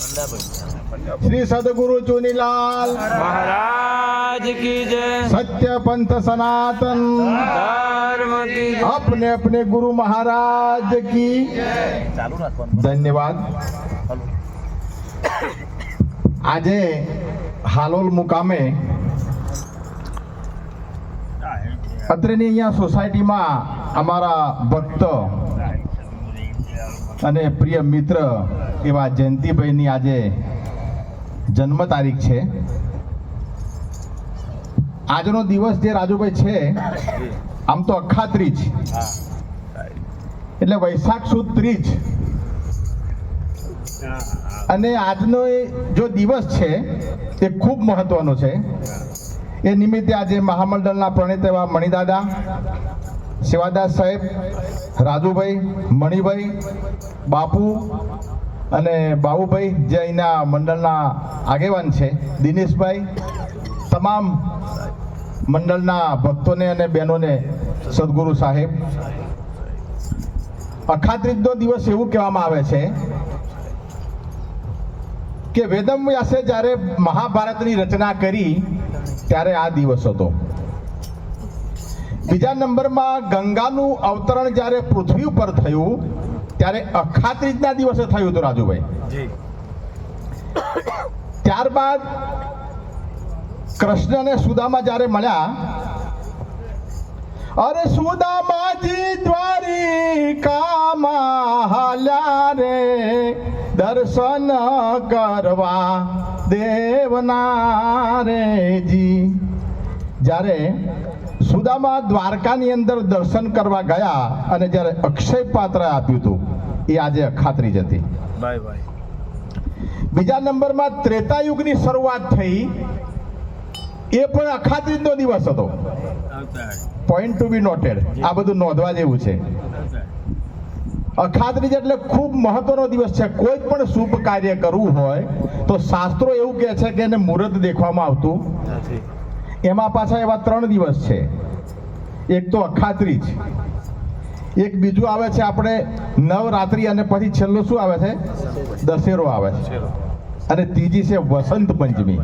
શ્રી સદગુરુ ચુનીલાલ મહારાજ કી જય સત્ય પંથ સનાતન ધર્મ કી અપને અપને ગુરુ મહારાજ કી ધન્યવાદ આજે હાલોલ મુકામે અત્રેની અહીંયા સોસાયટીમાં અમારા ભક્ત અને પ્રિય મિત્ર એવા જયંતિભાઈની આજે જન્મ તારીખ છે. આજનો દિવસ જે રાજુભાઈ છે, આમ તો અખા ત્રીજ એટલે વૈશાખ સુદ ત્રીજ અને આજનો જો દિવસ છે, એ ખૂબ મહત્વનો છે. એ નિમિત્તે આજે મહામંડળના પ્રણેત એવા મણિદાદા, સેવાદાસ સાહેબ, રાજુભાઈ, મણિભાઈ, બાપુ અને બાબુભાઈ જે અહીંના મંડળના આગેવાન છે, દિનેશભાઈ, તમામ મંડળના ભક્તોને અને બહેનોને સદગુરુ સાહેબ. અખાત્રીજનો દિવસ એવું કહેવામાં આવે છે કે વેદમ વ્યાસે જ્યારે મહાભારતની રચના કરી, ત્યારે આ દિવસ હતો. બીજા નંબરમાં ગંગાનું અવતરણ જ્યારે પૃથ્વી ઉપર થયું ત્યારે અખાત્રીજના દિવસે થયું હતું રાજુભાઈ. ત્યારબાદ કૃષ્ણ અને સુદામા જ્યારે મળ્યા અરે સુદામાજી દ્વારિકામાં હાલ્યા રે દર્શન કરવા દેવના રેજી જ્યારે સુદામા દ્વારકાની અંદર દર્શન કરવા ગયા અને જ્યારે અક્ષય પાત્ર આપ્યું હતું એ આજે અખાતરી જતી બાય બીજા નંબરમાં ત્રેતાયુગની શરૂઆત થઈ. એ પણ અખાત્રીજનો દિવસ હતો. પોઈન્ટ ટુ બી નોટેડ આ બધું નોંધવા જેવું છે. અખાત્રીજ એટલે ખૂબ મહત્વનો દિવસ છે. કોઈ પણ શુભ કાર્ય કરવું હોય તો શાસ્ત્રો એવું કહે છે કે એને મુહૂર્ત દેખવામાં આવતું એમાં પાછા એવા ત્રણ દિવસ છે. એક તો અખાત્રીજ એક બીજું આવે છે આપણે નવરાત્રિ અને પછી છેલ્લું શું આવે છે? દશેરો આવે છે. અને ત્રીજી છે વસંત પંચમી.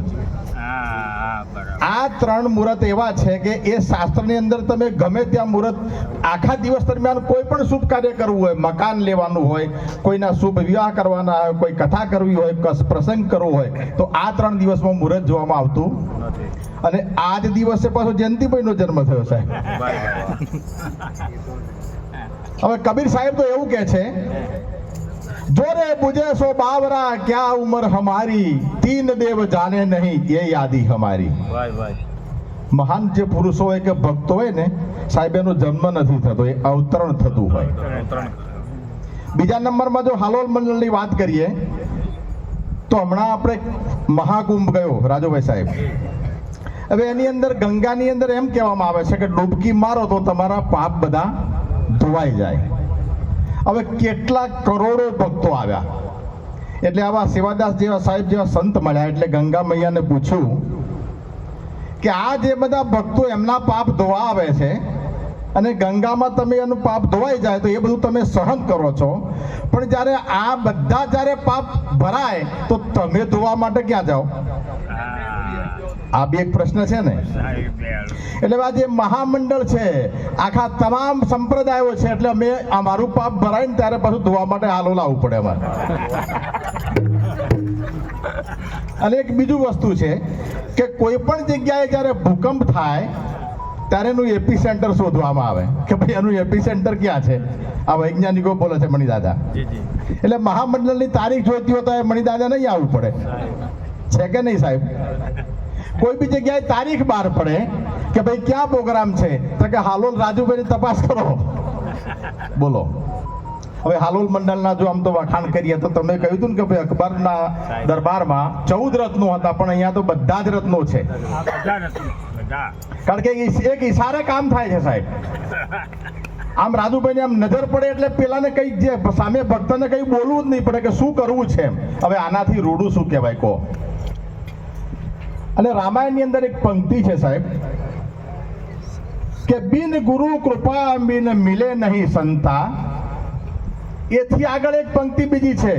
આ ત્રણ મુહૂર્ત એવા છે કે એ શાસ્ત્રની અંદર તમે ગમે ત્યાં મુહૂર્ત, આખા દિવસ દરમિયાન કોઈ પણ શુભ કાર્ય કરવું હોય, મકાન લેવાનું હોય, કોઈના શુભ વિવાહ કરવાના હોય, કોઈ કથા કરવી હોય પ્રસંગ કરવો હોય, તો આ ત્રણ દિવસમાં મુહૂર્ત જોવામાં આવતું અને આ જ દિવસે પાછો જયંતિભાઈનો જન્મ થયો સાહેબ હવે કબીર સાહેબ તો એવું કે છે જોરે બુજે સો બાવરા ક્યા ઉમર હમારી? તીન દેવ જાને નહીં એ યાદી હમારી. મહાન જે પુરુષો હોય કે ભક્તો હોય ને સાહેબ એનો જન્મ નથી થતો એ અવતરણ થતું હોય. બીજા નંબરમાં જો હાલોલ મંડળની વાત કરીએ તો હમણાં આપણે મહાકુંભ ગયો રાજુભાઈ સાહેબ. હવે એની અંદર, ગંગાની અંદર એમ કહેવામાં આવે છે કે ડૂબકી મારો તો તમારા પાપ બધા ધોવાઈ જાય. હવે કેટલા કરોડો ભક્તો આવ્યા. એટલે આવા સેવાદાસ જેવા સાહેબ, જેવા સંત મળ્યા. એટલે ગંગા મૈયાને પૂછ્યું કે આ જે બધા ભક્તો એમના પાપ ધોવા આવે છે અને ગંગામાં તમે એનું પાપ ધોવાઈ જાય તો એ બધું તમે સહન કરો છો. પણ જ્યારે આ બધા જ્યારે પાપ ભરાય તો તમે ધોવા માટે ક્યાં જાઓ? આ બી એક પ્રશ્ન છે ને? એટલે આ જે મહામંડળ છે આખા તમામ સંપ્રદાયો છે એટલે અમે અમારું પાપ ભરાય ને ત્યારે પાછું ધોવા માટે હાલો લાવવું પડે અમારે. અને એક બીજું વસ્તુ છે કે કોઈ પણ જગ્યાએ જ્યારે ભૂકંપ થાય ત્યારે એનું એપી સેન્ટર શોધવામાં આવે કે ભાઈ એનું એપી સેન્ટર ક્યાં છે? આ વૈજ્ઞાનિકો બોલે છે મણિદાદા. એટલે મહામંડળની તારીખ જોઈતી હોય તો એ મણિદાદા નહીં આવવું પડે. છે કે નહીં સાહેબ? કોઈ બી જગ્યાએ તારીખ બહાર પડે કે ભાઈ ક્યાં પ્રોગ્રામ છે? તો કે હાલોલ રાજુભાઈની તપાસ કરો. બોલો. હવે હાલોલ મંડળના જો આમ તો વખાણ કરીએ તો તમે કહ્યું હતું ને કે ભાઈ અકબરના દરબારમાં ચૌદ રત્નો હતા પણ અહીંયા તો બધા જ રત્નો છે. કારણ કે એક ઈશારે કામ થાય છે સાહેબ. આમ રાજુભાઈને આમ નજર પડે એટલે પેલાને કઈ જે સામે ભક્તને કઈ બોલવું જ નહીં પડે કે શું કરવું છે એમ. હવે આનાથી રૂડું શું કહેવાય કહો. અને રામાયણની અંદર એક પંક્તિ છે સાહેબ, કે બિન ગુરુ કૃપા બિન મિલે નહીં સંતા. એથી આગળ એક પંક્તિ બીજી છે,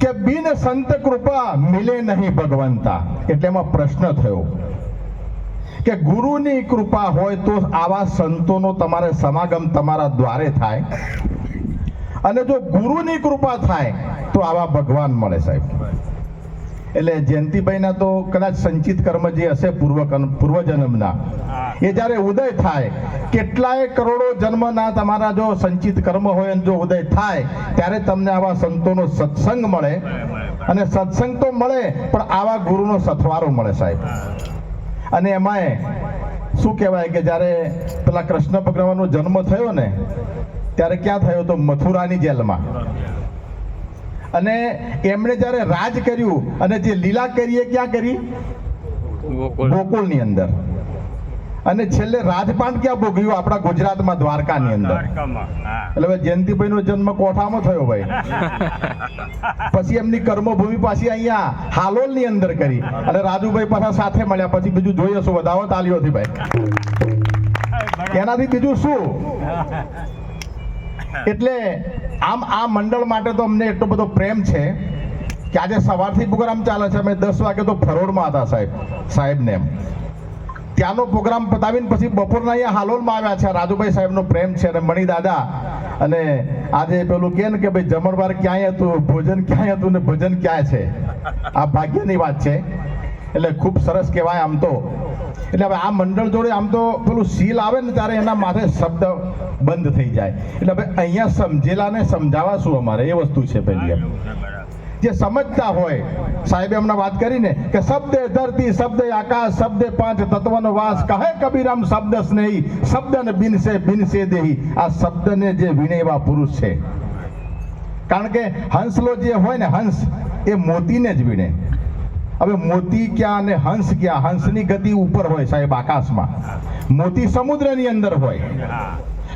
કે બિન સંત કૃપા મિલે નહીં ભગવંતા. એટલે એમાં પ્રશ્ન થયો, કે ગુરુની કૃપા હોય તો આવા સંતોનો તમારે સમાગમ તમારા દ્વારે થાય. અને જો ગુરુની કૃપા થાય, તો આવા ભગવાન મળે સાહેબ. એટલે જયંતિભાઈના તો કદાચ સંચિત કર્મ જે હશે પૂર્વ પૂર્વજન્મના. એ જ્યારે ઉદય થાય, કેટલાય કરોડો જન્મના તમારા જો સંચિત કર્મ હોય અને જો ઉદય થાય, ત્યારે તમને આવા સંતોનો સત્સંગ મળે. અને સત્સંગ તો મળે, પણ આવા ગુરુનો સથવારો મળે સાહેબ. અને એમાંય શું કહેવાય કે જ્યારે પેલા કૃષ્ણ ભગવાનનો જન્મ થયો ને, ત્યારે ક્યાં થયો તો મથુરાની જેલમાં. અને એમણે જ્યારે રાજ કર્યું અને જે લીલા કરી એ ક્યાં કરી? ગોકુળ. ગોકુળની અંદર. અને છેલ્લે રાજપાટ ક્યાં ભોગવ્યું? આપણા ગુજરાતમાં દ્વારકાની અંદર. એટલે હવે જયંતિભાઈ નો જન્મ કોઠામાં થયો ભાઈ. પછી એમની કર્મભૂમિ પાછી અહીંયા હાલોલની અંદર કરી. અને રાજુભાઈ પાછા સાથે મળ્યા. પછી બીજું જોઈ હશો વધાવો તાલીઓથી ભાઈ. એનાથી બીજું શું? એટલે આમ આ મંડળ માટે તો અમને એટલો બધો પ્રેમ છે કે આજે સવારથી પ્રોગ્રામ ચાલે છે. અમે દસ વાગે તો ફરોડમાં હતા સાહેબ, સાહેબને એમ. ત્યાંનો પ્રોગ્રામ પતાવીને પછી બપોરના અહીંયા હાલોલમાં આવ્યા છે. રાજુભાઈ સાહેબનો પ્રેમ છે અને મણી દાદા અને આજે પેલું કે ને કે ભાઈ જમણવાર ક્યાંય હતું, ભોજન ક્યાંય હતું ને ભજન ક્યાંય છે? આ ભાગ્યની વાત છે. એટલે ખૂબ સરસ કહેવાય આમ તો. એટલે હવે આ મંડળ જોડે આમ તો પેલું સીલ આવે ને ત્યારે એના માથે શબ્દ બંધ થઈ જાય. એટલે હવે અહીંયા સમજેલાને સમજાવવા શું અમારે? એ વસ્તુ છે પહેલી જે સમજતા હોય સાહેબે હમણાં વાત કરીને કે શબ્દે ધરતી શબ્દે આકાશ શબ્દે પાંચ તત્વનો વાસ કહે કબીરામ શબ્દ સ્નેહી શબ્દ ને બિનસે બિનસે દેહી. આ શબ્દને જે વિણેવા પુરુષ છે. કારણ કે હંસલો જે હોય ને હંસ એ મોતીને જ વીણે. હવે મોતી ક્યાં અને હંસ ક્યાં? હંસની ગતિ ઉપર હોય સાહેબ આકાશમાં. મોતી સમુદ્રની અંદર હોય.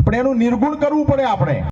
પણ એનું નિર્ગુણ કરવું પડે આપણે.